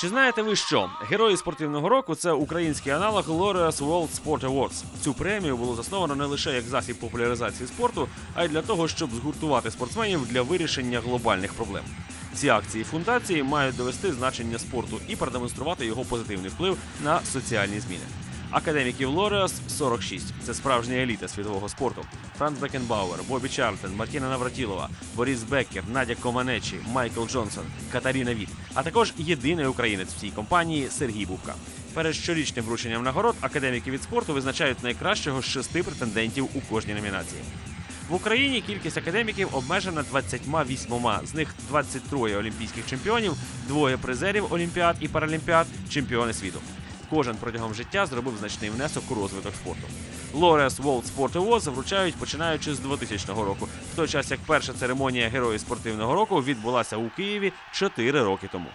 Чи знаєте ви що? Герої спортивного року це український аналог Laureus World Sport Awards. Цю премію було засновано не лише як засіб популяризації спорту, а й для того, щоб згуртувати спортсменів для вирішення глобальних проблем. Ці акції фундації мають довести значення спорту і продемонструвати його позитивний вплив на соціальні зміни. Академіків Лореас 46. Це справжня еліта світового спорту. Франц Бекенбауер, Бобі Чарльтон, Мартіна Навратілова, Борис Беккер, Надя Команечі, Майкл Джонсон, Катаріна Віт, а також єдиний українець в цій компанії Сергій Бубка. Перед щорічним врученням нагород академіки від спорту визначають найкращого з шести претендентів у кожній номінації. В Україні кількість академіків обмежена 28, з них 23 олімпійських чемпіонів, двоє призерів Олімпіад і Паралімпіад, чемпіони світу. Кожен протягом життя зробив значний внесок у розвиток спорту. Лорес World Sport Awards вручають починаючи з 2000 року, в той час як перша церемонія Героїв спортивного року відбулася у Києві 4 роки тому.